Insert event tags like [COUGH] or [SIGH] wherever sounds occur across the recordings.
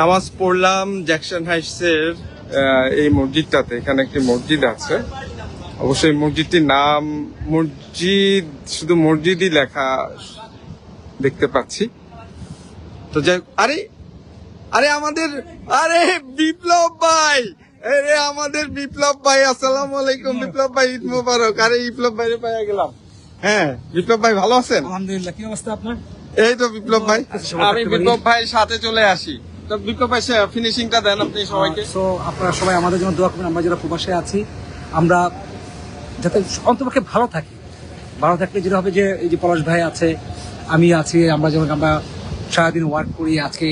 নামাজ পড়লাম জ্যাকসন হাইটসের এই মসজিদটাতে। এখানে একটি মসজিদ আছে। অবশ্যই মসজিদটির নাম মসজিদ শুধু মসজিদই লেখা দেখতে পাচ্ছি। তো যাই আরে আরে আমাদের আরে বিপ্লব ভাই! আরে আমাদের বিপ্লব ভাই আসসালাম আলাইকুম বিপ্লব ভাই ঈদ মোবারক। আরে বিপ্লব ভাইরে পাইয়া গেলাম। হ্যাঁ বিপ্লব ভাই ভালো আছেন? আলহামদুলিল্লাহ কি অবস্থা আপনার? এই তো বিপ্লব ভাই। আমি বিপ্লব ভাই সাথে চলে আসি। তো ভাই ফিনিশিংটা দেন আপনি সবাইকে। সো আপনারা সবাই আমাদের জন্য দোয়া করবেন আমরা যারা প্রবাসে আছি। আমরা যাতে অন্তপক্ষে ভালো থাকি। ভালো থাকলে যেটা হবে যে এই যে পলাশ ভাই আছে আমি আছি আমরা যেমন আমরা সারাদিন ওয়ার্ক করি আজকে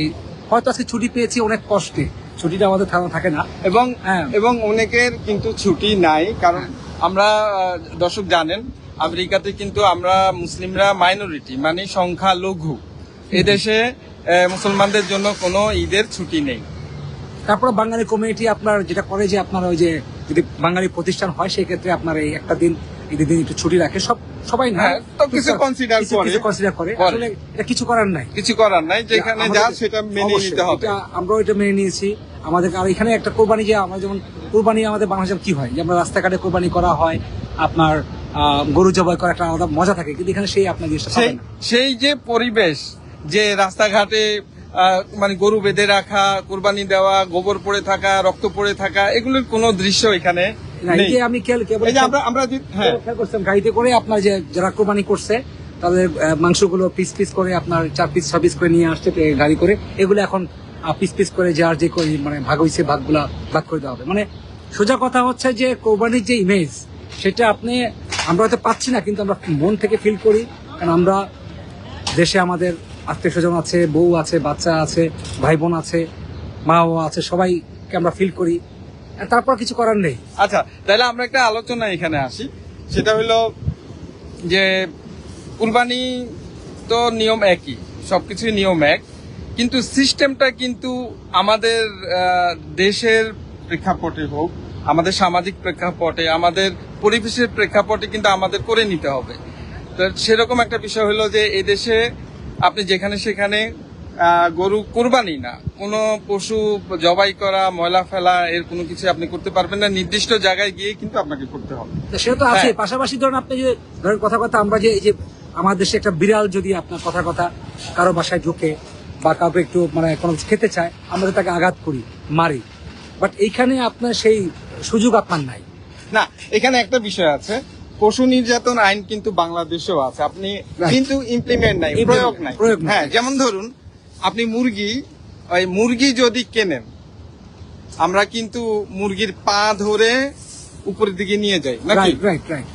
হয়তো আজকে ছুটি পেয়েছি অনেক কষ্টে। ছুটিটা আমাদের থাকে না। এবং হ্যাঁ। এবং অনেকের কিন্তু ছুটি নাই কারণ আমরা দর্শক জানেন আমেরিকাতে কিন্তু আমরা মুসলিমরা মাইনরিটি মানে সংখ্যা লঘু এদেশে মুসলমানদের জন্য কোনো ঈদের ছুটি নেই। তারপর বাঙালি কমিউনিটি আপনার যেটা করে যে আপনার ওই যে যদি বাঙালি প্রতিষ্ঠান হয় সেই ক্ষেত্রে আপনার এই একটা দিন ঈদের দিন একটু ছুটি রাখে। সব সবাই না? হ্যাঁ, তো কিছু consider করে। কনসিডার করে। আসলে এটা কিছু করার নাই। কিছু করার নাই যেখানে যা সেটা মেনে নিতে হবে। আমরাও এটা মেনে নিয়েছি। আমাদের আর এখানে একটা কোরবানি যে আমরা যেমন কোরবানি আমাদের বাংলাদেশে কি হয়? যে আমরা রাস্তাঘাটে কোরবানি করা হয় আপনার গরু জবাই করা একটা আলাদা মজা থাকে কিন্তু এখানে সেই আপনার জিনিসটা সেই যে পরিবেশ যে রাস্তাঘাটে মানে গরু বেঁধে রাখা কোরবানি দেওয়া গোবর পড়ে থাকা রক্ত পড়ে থাকা এগুলোর কোনো দৃশ্য এখানে আমি আমরা হ্যাঁ। গাড়িতে করে আপনার যে যারা কোরবানি করছে তাদের মাংসগুলো পিস পিস করে আপনার চার পিস ছ পিস করে নিয়ে আসছে গাড়ি করে। এগুলো এখন পিস পিস করে যার যে মানে ভাগ হয়েছে ভাগগুলা ভাগ করে দেওয়া হবে। মানে সোজা কথা হচ্ছে যে কোরবানির যে ইমেজ সেটা আপনি আমরা হয়তো পাচ্ছি না কিন্তু আমরা মন থেকে ফিল করি। কারণ আমরা দেশে আমাদের আত্মীয় স্বজন আছে, বউ আছে, বাচ্চা আছে ভাই বোন আছে মা বাবা আছে, সবাইকে আমরা ফিল করি। তারপর কিছু করার নেই। আচ্ছা তাহলে আমরা একটা আলোচনা এখানে আসি। সেটা হলো যে কুরবানি তো নিয়ম একই, সবকিছুই নিয়ম এক, কিন্তু সিস্টেমটা কিন্তু আমাদের দেশের প্রেক্ষাপটে হোক, আমাদের সামাজিক প্রেক্ষাপটে, আমাদের পরিবেশের প্রেক্ষাপটে কিন্তু আমাদের করে নিতে হবে। সেরকম একটা বিষয় হলো যে এদেশে দেশে আপনি যেখানে সেখানে গরু কোরবানি না। কোনো পশু জবাই করা ময়লা ফেলা এর কোনো কিছু আপনি করতে পারবেন না। নির্দিষ্ট জায়গায় গিয়ে কিন্তু আপনাকে করতে হবে। সেটা তো আছে। হ্যাঁ। পাশাপাশি ধরেন আপনি যে ধরেন কথা কথা আমরা যে এই যে আমাদের দেশে একটা বিড়াল যদি আপনার কথা কথা কারও বাসায় ঢুকে বা কাউকে একটু মানে কোনো কিছু খেতে চায় আমরা তাকে আঘাত করি মারি। বাট এইখানে আপনার সেই সুযোগ আপনার নাই। না এখানে একটা বিষয় আছে। পশু নির্যাতন আইন কিন্তু বাংলাদেশেও আছে। আপনি কিন্তু ইমপ্লিমেন্ট নাই প্রয়োগ নাই। হ্যাঁ যেমন ধরুন আপনি মুরগি ওই মুরগি যদি কেনেন আমরা কিন্তু মুরগির পা ধরে উপরের দিকে নিয়ে যাই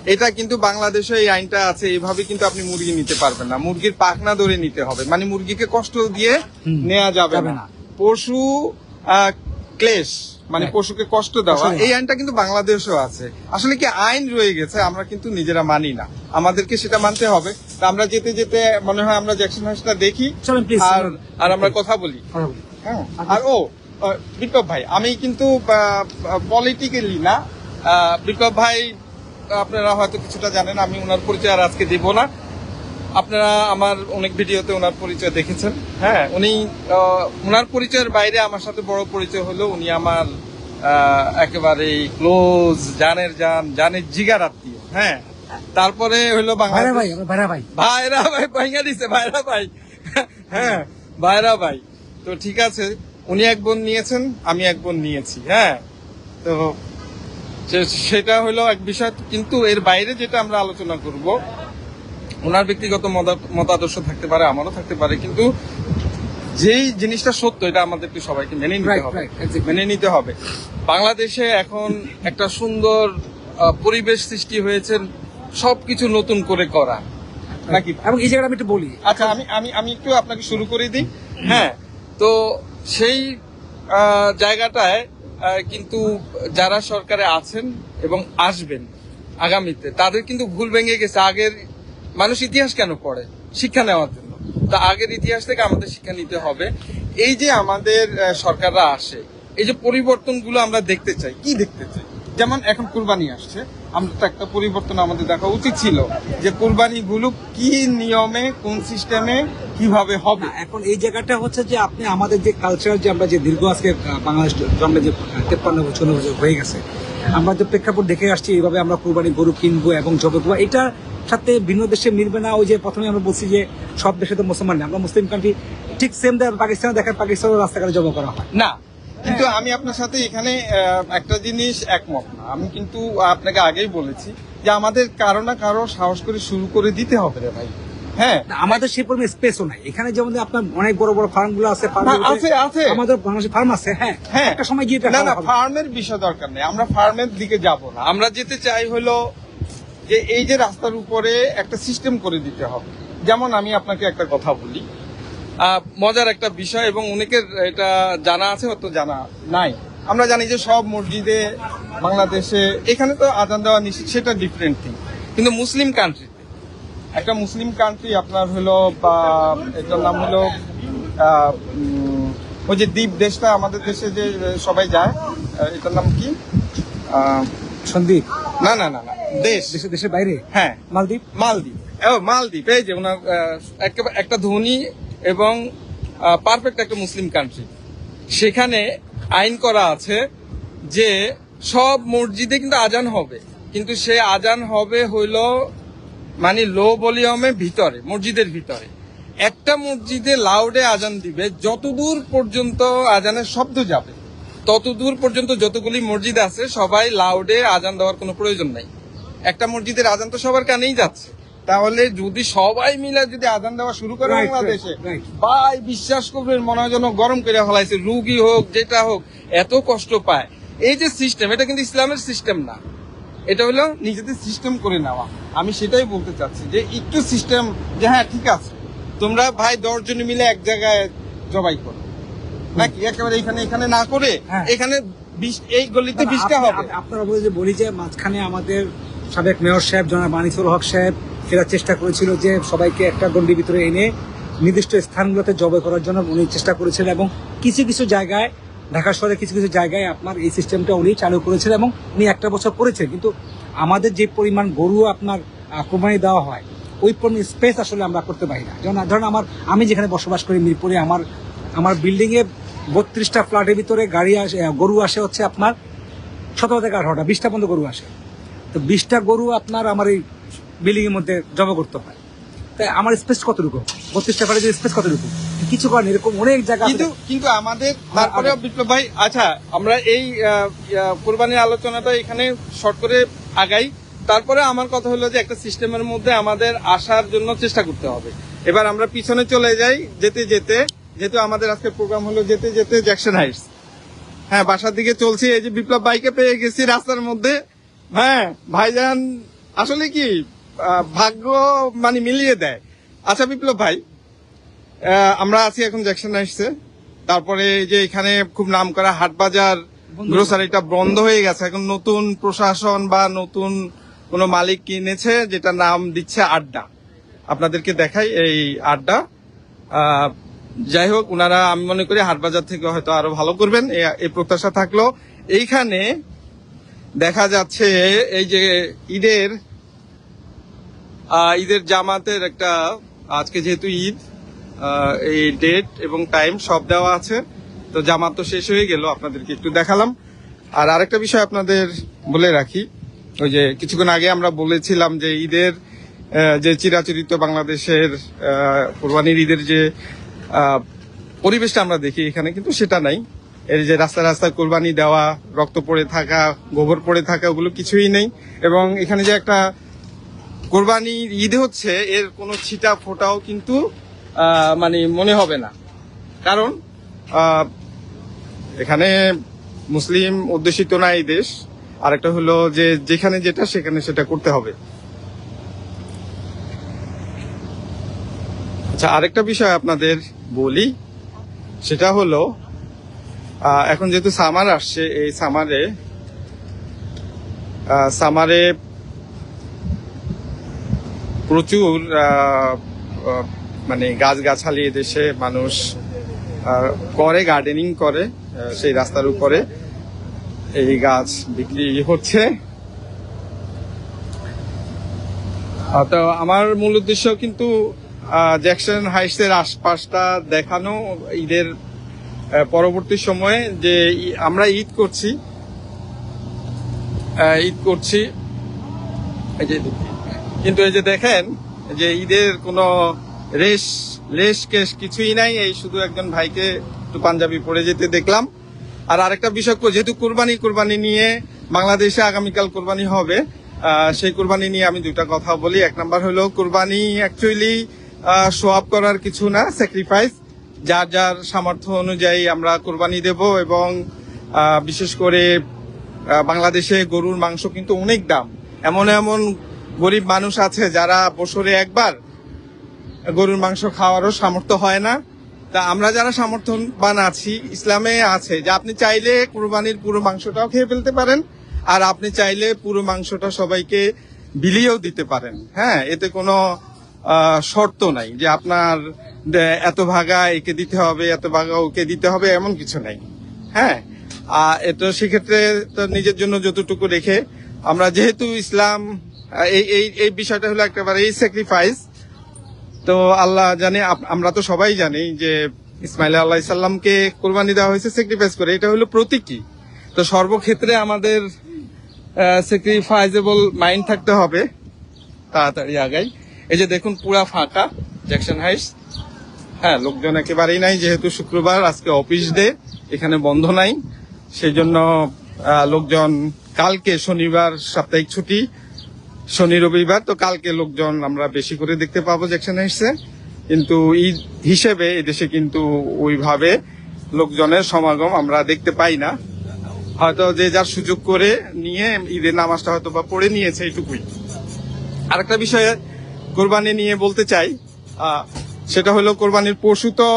এটা কিন্তু বাংলাদেশে এই আইনটা আছে এভাবে কিন্তু আপনি মুরগি নিতে পারবেন না। মুরগির পাখনা ধরে নিতে হবে। মানে মুরগিকে কষ্ট দিয়ে নেওয়া যাবে না। পশু আহ, ক্লেশ মানে পশুকে কষ্ট দেওয়া এই আইনটা কিন্তু বাংলাদেশেও আছে। আসলে কি আইন রয়ে গেছে আমরা কিন্তু নিজেরা মানি না। আমাদেরকে সেটা মানতে হবে। আমরা যেতে যেতে মনে হয় আমরা জ্যাকসন হাউসটা দেখি। আর আর আমরা কথা বলি। হ্যাঁ। আর ও বিপ্লব ভাই আমি কিন্তু পলিটিক্যালি না বিপ্লব ভাই আপনারা হয়তো কিছুটা জানেন আমি ওনার পরিচয় আর আজকে দেব না। আপনারা আমার অনেক ভিডিওতে ওনার পরিচয় দেখেছেন। হ্যাঁ উনি ওনার পরিচয়ের বাইরে আমার সাথে বড় পরিচয় হলো উনি আমার একেবারে ক্লোজ জানের জান জানের জিগার আত্মীয়। হ্যাঁ তারপরে হলো ভাইরা ভাই ভাইরা ভাই। ভাইরা ভাই ভাইঙ্গা দিছে ভাইরা ভাই। হ্যাঁ ভাইরা ভাই। তো ঠিক আছে উনি এক বোন নিয়েছেন আমি এক বোন নিয়েছি। হ্যাঁ তো সেটা হলো এক বিষয়। কিন্তু এর বাইরে যেটা আমরা আলোচনা করব ওনার ব্যক্তিগত মতা- মতাদর্শ থাকতে পারে আমারও থাকতে পারে কিন্তু যেই জিনিসটা সত্য এটা আমাদেরকে সবাইকে মেনে নিতে হবে। মেনে নিতে হবে। বাংলাদেশে এখন একটা সুন্দর পরিবেশ সৃষ্টি হয়েছে সবকিছু নতুন করে করা। নাকি? এবং এই জায়গাটা আমি একটু বলি। আচ্ছা আমি আমি আমি একটু আপনাকে শুরু করে দিই। হ্যাঁ তো সেই জায়গাটায় কিন্তু যারা সরকারে আছেন এবং আসবেন আগামীতে তাদের কিন্তু ভুল ভেঙে গেছে। আগের মানুষ ইতিহাস কেন পড়ে? শিক্ষা নেওয়ার জন্য। তা আগের ইতিহাস থেকে আমাদের শিক্ষা নিতে হবে। এই যে আমাদের সরকাররা আসে এই যে পরিবর্তনগুলো আমরা দেখতে চাই কি দেখতে চাই? যেমন এখন কুরবানি আসছে। আমরা তো একটা পরিবর্তন আমাদের দেখা উচিত ছিল যে কুরবানি গুলো কি নিয়মে কোন সিস্টেমে কীভাবে হবে। না, এখন এই জায়গাটা হচ্ছে যে আপনি আমাদের যে কালচার যে আমরা যে দীর্ঘ আজকে বাংলাদেশ জন্মে যে তেপ্পান্ন বছর হয়ে গেছে আমরা যে প্রেক্ষাপট দেখে আসছি এইভাবে আমরা কোরবানি গরু কিনবো এবং জবে এটার সাথে ভিন্ন দেশে মিলবে না ওই যে প্রথমে আমরা বলছি যে সব দেশে তো মুসলমান নেই। আমরা মুসলিম কান্ট্রি ঠিক সেম পাকিস্তানে দেখেন পাকিস্তানের রাস্তাঘাটে জমা করা হয়। না কিন্তু আমি আপনার সাথে এখানে একটা জিনিস একমত না। আমি কিন্তু আপনাকে আগেই বলেছি যে আমাদের কারও না কারও সাহস করে শুরু করে দিতে হবে রে ভাই। হ্যাঁ। আমাদের সেই পরিমাণ স্পেসও নাই। এখানে যেমন আপনার অনেক বড় বড় ফার্মগুলো আছে আছে, আছে। আমাদের বাংলাদেশে ফার্ম আছে হ্যাঁ। হ্যাঁ। একটা সময় গিয়ে না না ফার্মের বিষয় দরকার নেই। আমরা ফার্মের দিকে যাব না। আমরা যেতে চাই হলো যে এই যে রাস্তার উপরে একটা সিস্টেম করে দিতে হবে। যেমন আমি আপনাকে একটা কথা বলি। মজার একটা বিষয় এবং অনেকের এটা জানা আছে হয়তো জানা নাই। আমরা জানি যে সব মসজিদে বাংলাদেশে এখানে তো আজান দেওয়া নিষেধ সেটা ডিফারেন্ট থিং কিন্তু মুসলিম কান্ট্রিতে একটা মুসলিম কান্ট্রি আপনার হলো বা এটার নাম হলো ওই যে দ্বীপ দেশটা আমাদের দেশে যে সবাই যায় এটার নাম কি? সন্দীপ। না না না না। দেশ। দেশের বাইরে? হ্যাঁ। মালদ্বীপ? মালদ্বীপ। ও মালদ্বীপ এই যে ওনার একটা ধনী এবং পারফেক্ট একটা মুসলিম কান্ট্রি সেখানে আইন করা আছে যে সব মসজিদে কিন্তু আজান হবে। কিন্তু সে আজান হবে হইল মানে লো ভলিউমে ভিতরে মসজিদের ভিতরে। একটা মসজিদে লাউডে আজান দিবে যতদূর পর্যন্ত আজানের শব্দ যাবে ততদূর পর্যন্ত যতগুলি মসজিদ আছে সবাই লাউডে আজান দেওয়ার কোনো প্রয়োজন নাই। একটা মসজিদের আজান তো সবার কানেই যাচ্ছে। তাহলে যদি সবাই মিলে যদি আজান দেওয়া শুরু করে বাংলাদেশে. ভাই বিশ্বাস করবেন মনে হয় যেন গরম করে ফেলাইছে রুগী হোক যেটা হোক এত কষ্ট পায়। এই যে সিস্টেম এটা কিন্তু ইসলামের সিস্টেম না। এটা হলো নিজেদের সিস্টেম করে নেওয়া। আমি সেটাই বলতে চাচ্ছি যে একটু সিস্টেম যে হ্যাঁ ঠিক আছে। তোমরা ভাই দশ জন মিলে এক জায়গায় জবাই করো। নাকি? একেবারে এখানে এখানে না করে হ্যাঁ। এখানে এই গলিতে না, বিশটা হবে। আপনি- আপনারা বলে যে বলি যে মাঝখানে আমাদের সাবেক মেয়র সাহেব জনাব আনিসুল হক সাহেব এরা চেষ্টা করেছিল যে সবাইকে একটা গন্ডির ভিতরে এনে নির্দিষ্ট স্থানগুলোতে জবে করার জন্য উনি চেষ্টা করেছিলেন এবং কিছু কিছু জায়গায় ঢাকা শহরে কিছু কিছু জায়গায় আপনার এই সিস্টেমটা উনি চালু করেছিলেন এবং উনি একটা বছর করেছেন। কিন্তু আমাদের যে পরিমাণ গরু আপনার আহ, কোরবানি দেওয়া হয় ওই পরিমাণ স্পেস আসলে আমরা করতে পারি না। যেমন ধরেন আমার আমি যেখানে বসবাস করি মিরপুরে আমার আমার বিল্ডিংয়ে বত্রিশটা ফ্ল্যাটের ভিতরে গাড়ি আসে গরু আসে হচ্ছে আপনার সতেরো থেকে আঠারোটা বিশটা পর্যন্ত গরু আসে। তো বিশটা গরু আপনার আমার এই বিল্ডিং এর মধ্যে জমা করতে হয়। তাই আমার স্পেস কতটুকু? বত্রিশটা ফ্ল্যাটের স্পেস কতটুকু? কিছু করেন এরকম অনেক জায়গা। কিন্তু কিন্তু আমাদের তারপরে বিপ্লব ভাই আচ্ছা আমরা এই কোরবানির আলোচনাটা এখানে শর্ট করে আগাই। তারপরে আমার কথা হলো যে একটা সিস্টেমের মধ্যে আমাদের আসার জন্য চেষ্টা করতে হবে। এবার আমরা পিছনে চলে যাই যেতে যেতে। যেহেতু আমাদের আজকে প্রোগ্রাম হলো যেতে যেতে জ্যাকসন হাইটস হ্যাঁ বাসার দিকে চলছি। এই যে বিপ্লব ভাইকে পেয়ে গেছি রাস্তার মধ্যে। হ্যাঁ ভাইজান আসলে কি ভাগ্য মানে মিলিয়ে দেয়। আচ্ছা বিপ্লব ভাই আমরা আছি এখন জ্যাকসন হাইটসে তারপরে এই যে এখানে খুব নাম করা হাট বাজার গ্রোসারিটা বন্ধ হয়ে গেছে। এখন নতুন প্রশাসন বা নতুন কোনো মালিক কিনেছে যেটা নাম দিচ্ছে আড্ডা। আপনাদেরকে দেখাই এই আড্ডা। যাই হোক ওনারা আমি মনে করি হাটবাজার থেকে হয়তো আরও ভালো করবেন। এই প্রত্যাশা থাকল। এইখানে দেখা যাচ্ছে এই যে ঈদের ঈদের জামাতের একটা, আজকে যেহেতু ঈদ এই ডেট এবং টাইম সব দেওয়া আছে। তো জামাত তো শেষ হয়ে গেল, আপনাদেরকে একটু দেখালাম। আর আরেকটা বিষয় আপনাদের বলে রাখি, ওই যে কিছুক্ষণ আগে আমরা বলেছিলাম যে ঈদের যে চিরাচরিত বাংলাদেশের কোরবানির ঈদের যে পরিবেশটা আমরা দেখি এখানে, কিন্তু সেটা নাই। এর যে রাস্তা রাস্তায় কোরবানি দেওয়া, রক্ত পড়ে থাকা, গোবর পড়ে থাকা, ওগুলো কিছুই নেই। এবং এখানে যে একটা কোরবানি ঈদ হচ্ছে, এর কোনো ছিটা ফোটাও কিন্তু মানে মনে হবে না। কারণ এখানে মুসলিম অধ্যুষিত না এই দেশ। আরেকটা হলো যে, যেখানে যেটা, সেখানে সেটা করতে হবে। আচ্ছা আরেকটা বিষয় আপনাদের বলি, সেটা হলো এখন যেহেতু সামার আসছে, এই সামারে সামারে প্রচুর মানে গাছগাছালি দেশে মানুষ করে গার্ডেনিং করে সেই রাস্তার উপরে এই গাছ বিক্রি হচ্ছে। তো আমার মূল উদ্দেশ্য কিন্তু জ্যাকসন হাইটসের আশপাশটা দেখানো, ঈদের পরবর্তী সময়ে যে আমরা ঈদ করছি ঈদ করছি। কিন্তু এই যে দেখেন, যে ঈদের কোনো রেশ, লেশ কেশ কিছুই নাই, এই শুধু একজন ভাইকে একটু পাঞ্জাবি পরে যেতে দেখলাম। আর আরেকটা বিষয় যেহেতু কোরবানি কোরবানি নিয়ে বাংলাদেশে আগামীকাল কোরবানি হবে সেই কোরবানি নিয়ে আমি দুইটা কথা বলি। এক নাম্বার হলো, কোরবানি অ্যাকচুয়ালি আপ করার কিছু না স্যাক্রিফাইস যার যার সামর্থ্য অনুযায়ী আমরা কোরবানি দেব এবং বিশেষ করে বাংলাদেশে গরুর মাংস কিন্তু অনেক দাম। এমন এমন গরিব মানুষ আছে যারা বছরে একবার গরুর মাংস খাওয়ারও সামর্থ্য হয় না। তা আমরা যারা সামর্থ্যবান আছি, ইসলামে আছে, যে আপনি চাইলে কুরবানির পুরো মাংসটাও খেয়ে ফেলতে পারেন, আর আপনি চাইলে পুরো মাংসটা সবাইকে বিলিয়েও দিতে পারেন। হ্যাঁ এতে কোনো শর্ত নাই যে আপনার এত ভাগা একে দিতে হবে, এত ভাগা ওকে দিতে হবে, এমন কিছু নাই। হ্যাঁ? আর এটা সেক্ষেত্রে তো নিজের জন্য যতটুকু রেখে আমরা যেহেতু ইসলাম এই এই এই বিষয়টা হলো একেবারে এই স্যাক্রিফাইস তো আল্লাহ জানে আমরা তো সবাই জানি যে ইসমাইল আল্লাহ ইসাল্লামকে কোরবানি দেওয়া হয়েছে স্যাক্রিফাইস করে। এটা হলো প্রতীকী। তো সর্বক্ষেত্রে আমাদের স্যাক্রিফাইজেবল মাইন্ড থাকতে হবে। তাড়াতাড়ি আগাই। এই যে দেখুন, পুরা ফাঁকা জ্যাকসন হাইস হ্যাঁ লোকজন একেবারেই নাই, যেহেতু শুক্রবার, আজকে অফিস ডে এখানে বন্ধ নাই। সেই জন্য লোকজন, কালকে শনিবার সাপ্তাহিক ছুটি, শনি রবিবার, তো কালকে লোকজন আমরা বেশি করে দেখতে পাবো জ্যাকসন হাইটসে কিন্তু ঈদ হিসেবে এদেশে কিন্তু ওইভাবে লোকজনের সমাগম আমরা দেখতে পাই না। হয়তো যে যার সুযোগ করে নিয়ে ঈদের নামাজটা হয়তো বা পড়ে নিয়েছে এইটুকুই আরেকটা বিষয়ে কোরবানি নিয়ে বলতে চাই সেটা হলো কোরবানির পশু তো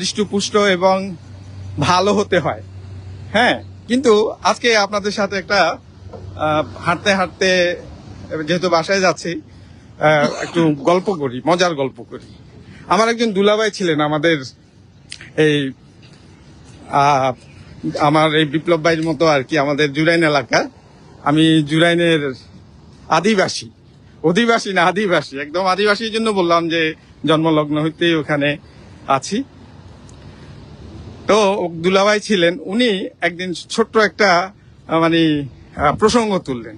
হৃষ্টপুষ্ট এবং ভালো হতে হয়। হ্যাঁ কিন্তু আজকে আপনাদের সাথে একটা হাঁটতে হাঁটতে যেহেতু বাসায় যাচ্ছি একটু গল্প করি, মজার গল্প করি। আমার একজন দুলাভাই ছিলেন আমাদের এই আমার এই বিপ্লব ভাইয়ের মতো আর কি, আমাদের জুরাইন এলাকা। আমি জুরাইনের আদিবাসী। অধিবাসী না আদিবাসী একদম আদিবাসীর জন্য বললাম যে জন্মলগ্ন হইতেই ওখানে আছি। তো দুলাভাই ছিলেন উনি একদিন ছোট্ট একটা মানে প্রসঙ্গ তুললেন।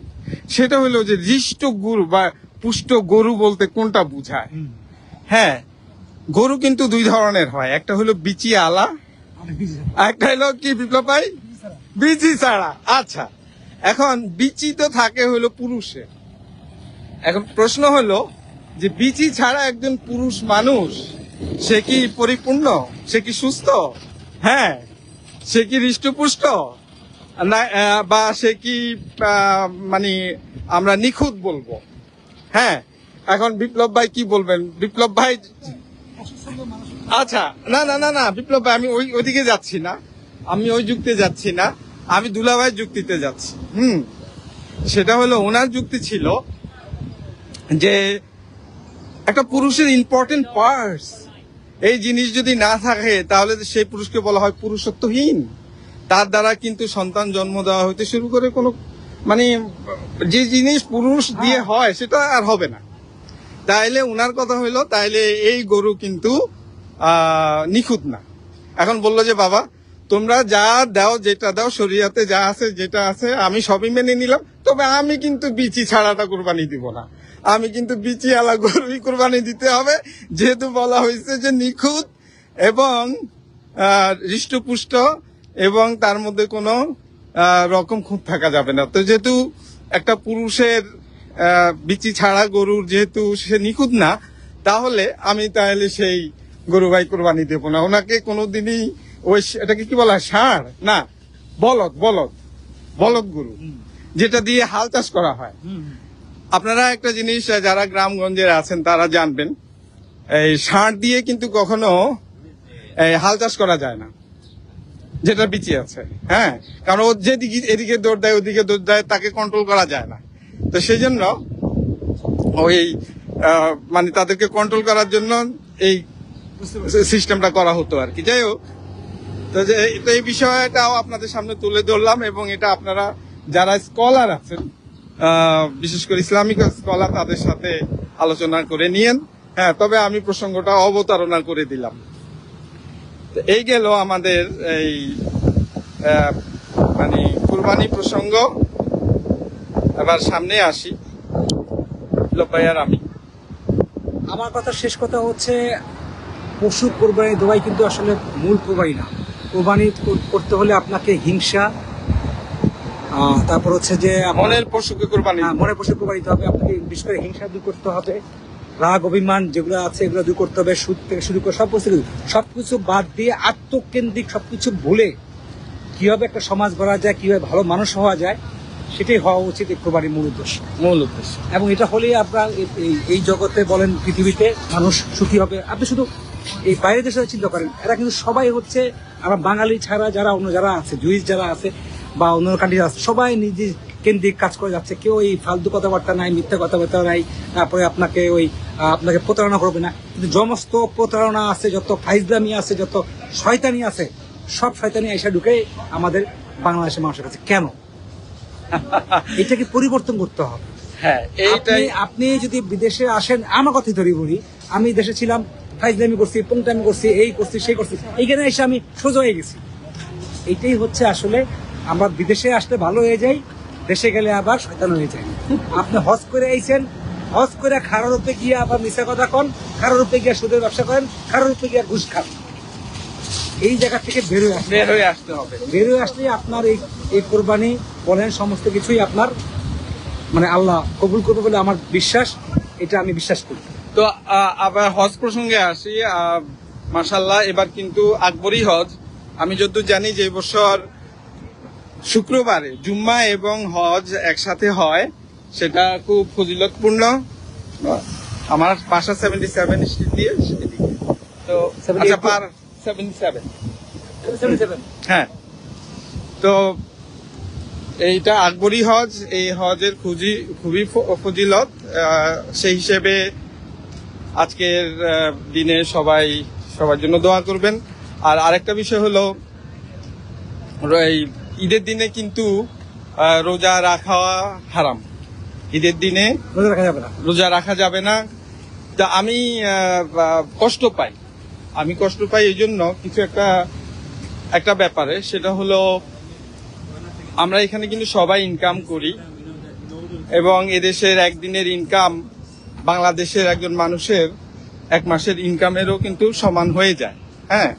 সেটা হলো যে হৃষ্ট গরু বা পুষ্ট গরু বলতে কোনটা বুঝায়? হ্যাঁ গরু কিন্তু দুই ধরনের হয়। একটা হলো বিচি আলা একটা হলো কি বিপ্লব ভাই বিচি ছাড়া আচ্ছা। এখন বিচি তো থাকে হলো পুরুষের। এখন প্রশ্ন হলো যে বিচি ছাড়া একজন পুরুষ মানুষ, সে কি পরিপূর্ণ? সে কি সুস্থ? হ্যাঁ। সে কি হৃষ্টপুষ্ট? বা সে কি মানে আমরা নিখুঁত বলব? হ্যাঁ। এখন বিপ্লব ভাই কি বলবেন? বিপ্লব ভাই আচ্ছা না না না না, বিপ্লব ভাই, আমি ওই ওইদিকে যাচ্ছি না। আমি ওই যুক্তি যাচ্ছি না। আমি দুলাভাই যুক্তিতে যাচ্ছি। হুম। সেটা হলো ওনার যুক্তি ছিল যে একটা পুরুষের ইম্পর্টেন্ট পার্টস এই জিনিস যদি না থাকে তাহলে সেই পুরুষকে বলা হয় পুরুষত্বহীন। তার দ্বারা কিন্তু সন্তান জন্ম দেওয়া হইতে শুরু করে কোনো মানে যে জিনিস পুরুষ দিয়ে হয় সেটা আর হবে না। তাইলে উনার কথা হইল তাইলে এই গরু কিন্তু নিখুঁত না। এখন বলল যে বাবা তোমরা যা দাও যেটা দাও শরীয়তে যা আছে যেটা আছে আমি সবই মেনে নিলাম তবে আমি কিন্তু বিচি ছাড়াটা কোরবানি দিব না। আমি কিন্তু বিচি আলা গরুই কোরবানি দিতে হবে। যেহেতু বলা হয়েছে যে নিখুঁত এবং হৃষ্টপুষ্ট এবং তার মধ্যে কোনো রকম খুঁত থাকা যাবে না। তো যেহেতু একটা পুরুষের বিচি ছাড়া গরুর যেহেতু সে নিখুঁত না তাহলে আমি তাহলে সেই গরু ভাই কোরবানি দেব না। ওনাকে কোনোদিনই ওই এটাকে কি বলা হয়? ষাঁড় না বলদ বলদ। বলদ গরু। যেটা দিয়ে হাল চাষ করা হয়। আপনারা একটা জিনিস যারা গ্রামগঞ্জের আছেন, তারা জানবেন, এই ষাঁড় দিয়ে কিন্তু কখনো হাল চাষ করা যায় না, যেটা বিচি আছে হ্যাঁ? কারণ ও যেদিকে, এদিকে দৌড় দেয়, ওদিকে দৌড় দেয়, তাকে কন্ট্রোল করা যায় না। তো সেই জন্য ওই মানে তাদেরকে কন্ট্রোল করার জন্য এই সিস্টেমটা করা হতো আর কি। যাই হোক, তো এই বিষয়টাও আপনাদের সামনে তুলে ধরলাম এবং এটা আপনারা যারা স্কলার আছেন বিশেষ করে ইসলামিক স্কলার তাদের সাথে আলোচনা করে নিয়েন। হ্যাঁ তবে আমি প্রসঙ্গটা অবতারণা করে দিলাম। এই গেল আমাদের এই মানে কুরবানি প্রসঙ্গ। এবার সামনে আসি। লোপাইয়ার আমি। আমার কথা শেষ কথা হচ্ছে, পশু কোরবানি দোয়াই কিন্তু আসলে মূল কোরবানি না। কোরবানি করতে হলে আপনাকে হিংসা তারপর হচ্ছে যে মনের পশুকে কোরবানি। হ্যাঁ, মনে পশু কোরবানি। দিতে হবে আপনাকে বিশেষ করে হিংসা দূর করতে হবে রাগ অভিমান যেগুলো আছে এগুলো দূর করতে হবে সুদ থেকে শুরু করে সব কিছু। সবকিছু বাদ দিয়ে আত্মকেন্দ্রিক সবকিছু ভুলে কীভাবে একটা সমাজ গড়া যায় কীভাবে ভালো মানুষ হওয়া যায় সেটাই হওয়া উচিত এই কোরবানির মূল উদ্দেশ্য। মূল উদ্দেশ্য। এবং এটা হলেই আপনার এই জগতে বলেন পৃথিবীতে মানুষ সুখী হবে। আপনি শুধু এই বাইরের দেশে চিন্তা করেন এরা কিন্তু সবাই হচ্ছে আমরা বাঙালি ছাড়া যারা অন্য যারা আছে জুইস যারা আছে বা অন্য কান্ট্রি আছে সবাই নিজে কেন্দ্রিক কাজ করে যাচ্ছে। কেউ এই ফালতু কথাবার্তা নাই মিথ্যা কথাবার্তা নাই তারপরে আপনাকে ওই আপনাকে প্রতারণা করবে না। কিন্তু সমস্ত প্রতারণা আছে যত ফাইজলামি আছে যত শয়তানি আছে সব শয়তানি এসে ঢুকে আমাদের বাংলাদেশের মানুষের কাছে। কেন? [LAUGHS] এটাকে পরিবর্তন করতে হবে। হ্যাঁ এইটাই আপনি যদি বিদেশে আসেন আমার কথাই ধরি বলি আমি দেশে ছিলাম ফাইজলামি করছি পংটামি করছি এই করছি সেই করছি এইখানে এসে আমি সোজা হয়ে গেছি। এইটাই হচ্ছে আসলে আমরা বিদেশে আসলে ভালো হয়ে যাই দেশে গেলে আবার শয়তান হয়ে যায়। আপনি হজ করে আইছেন হজ করে খারার রূপে গিয়ে আবার মিশা কথা কন খারার রূপে গিয়ে সুদের ব্যবসা করেন খারার রূপে গিয়ে ঘুষ খান। এই জায়গা থেকে বেরোয় হয়ে আসতে হবে। বেরোয় আসলে আপনার এই এই কোরবানি বলেন সমস্ত কিছুই আপনার মানে আল্লাহ কবুল করবে বলে আমার বিশ্বাস এটা আমি বিশ্বাস করি। তো আবার হজ প্রসঙ্গে আসি মাসাল্লাহ এবার কিন্তু আকবরী হজ। আমি যতদূর জানি যে বছর শুক্রবারে জুম্মা এবং হজ একসাথে হয় সেটা খুব ফজিলতপূর্ণ। আমার বাসা সেভেন্টি সেভেন স্ট্রিট দিয়ে সেদিকে। তো 78 আচ্ছা পার সেভেন্টি সেভেন হ্যাঁ। তো এইটা আকবরী হজ এই হজের খুবই খুবই ফজিলত। সেই হিসেবে আজকের দিনে সবাই সবার জন্য দোয়া করবেন। আর আরেকটা বিষয় হলো এই ঈদের দিনে কিন্তু রোজা রাখা হারাম। ঈদের দিনে রোজা রাখা যাবে না। রোজা রাখা যাবে না। তা আমি কষ্ট পাই। আমি কষ্ট পাই এই জন্য কিছু একটা একটা ব্যাপারে। সেটা হলো আমরা এখানে কিন্তু সবাই ইনকাম করি এবং এদেশের একদিনের ইনকাম বাংলাদেশের একজন মানুষের এক মাসের ইনকামেরও কিন্তু সমান হয়ে যায়। হ্যাঁ?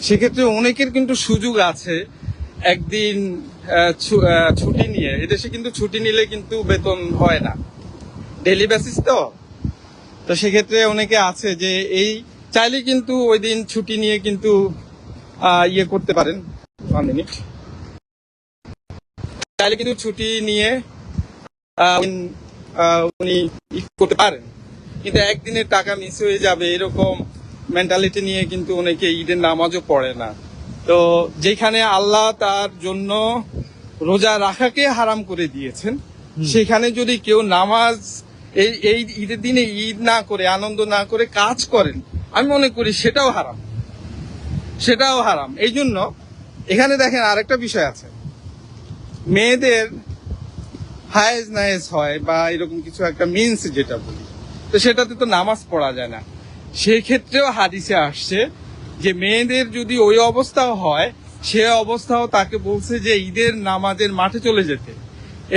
সেক্ষেত্রে অনেকের কিন্তু সুযোগ আছে একদিন ছুটি নিয়ে, এদেশে কিন্তু ছুটি নিলে কিন্তু বেতন হয় না। ডেলি বেসিস তো? তো সেক্ষেত্রে অনেকে আছে যে এই, চাইলে কিন্তু ওই দিন ছুটি নিয়ে কিন্তু ইয়ে করতে পারেন। মিনিট চাইলে কিন্তু ছুটি নিয়ে উনি- করতে পারেন। কিন্তু একদিনের টাকা মিস হয়ে যাবে, এরকম মেন্টালিটি নিয়ে কিন্তু অনেকে ঈদের নামাজও পড়ে না। তো যেখানে আল্লাহ তার জন্য রোজা রাখাকে হারাম করে দিয়েছেন সেখানে যদি কেউ নামাজ এই এই ঈদের দিনে ঈদ না করে আনন্দ না করে কাজ করেন আমি মনে করি সেটাও হারাম। সেটাও হারাম। এই জন্য এখানে দেখেন আরেকটা বিষয় আছে। মেয়েদের হায়েজ নায়েজ হয় বা এরকম কিছু একটা মিন্স যেটা বলি তো সেটাতে তো নামাজ পড়া যায় না। সেই ক্ষেত্রেও হাদিসে আসছে যে মেয়েদের যদি ওই অবস্থাও হয়, সে অবস্থাও তাকে বলছে যে ঈদের নামাজের মাঠে চলে যেতে।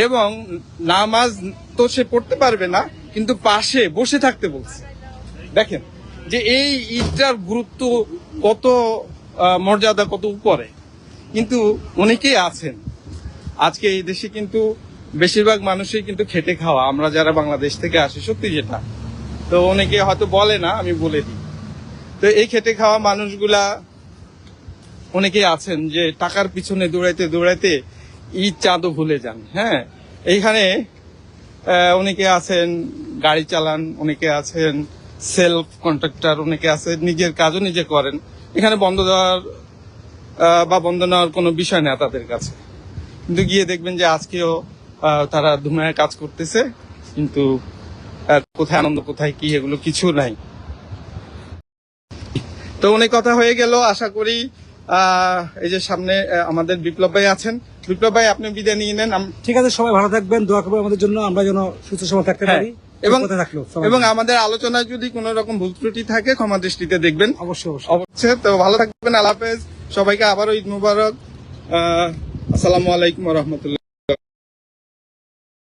এবং নামাজ তো সে পড়তে পারবে না, কিন্তু পাশে বসে থাকতে বলছে। দেখেন, যে এই ঈদটার গুরুত্ব কত মর্যাদা কত উপরে। কিন্তু অনেকেই আছেন। আজকে এই দেশে কিন্তু বেশিরভাগ মানুষই কিন্তু খেটে খাওয়া। আমরা যারা বাংলাদেশ থেকে আসি, সত্যি যেটা। তো অনেকে হয়তো বলে না, আমি বলে দিই। তো এই খেটে খাওয়া মানুষগুলা অনেকেই আছেন যে টাকার পিছনে দৌড়াইতে দৌড়াইতে ঈদ চাঁদও ভুলে যান হ্যাঁ? এইখানে অনেকে আছেন, গাড়ি চালান, অনেকে আছেন সেলফ কন্ট্রাক্টর অনেকে আছেন নিজের কাজও নিজে করেন। এখানে বন্ধ দেওয়ার বা বন্ধ নেওয়ার কোনো বিষয় না তাদের কাছে। কিন্তু গিয়ে দেখবেন যে আজকেও তারা ধুমায় কাজ করতেছে, কিন্তু কোথায় আনন্দ, কোথায় কি, এগুলো কিছু নাই। তো অনেক কথা হয়ে গেল আশা করি এই যে সামনে আমাদের বিপ্লব ভাই আছেন। বিপ্লব ভাই আপনি বিদায় নিয়ে নেন। ঠিক আছে সবাই ভালো থাকবেন দোয়া করবেন আমাদের জন্য আমরা যেন সুস্থ সময় থাকতে হ্যাঁ, পারি। এবং এবং আমাদের আলোচনায় যদি কোনো রকম ভুল ত্রুটি থাকে ক্ষমা দৃষ্টিতে দেখবেন। অবশ্যই অবশ্যই। তো ভালো থাকবেন আল্লাহ হাফেজ। সবাইকে আবারও ঈদ মুবারক। আহ, আসসালামু আলাইকুম রহমতুল্লাহ।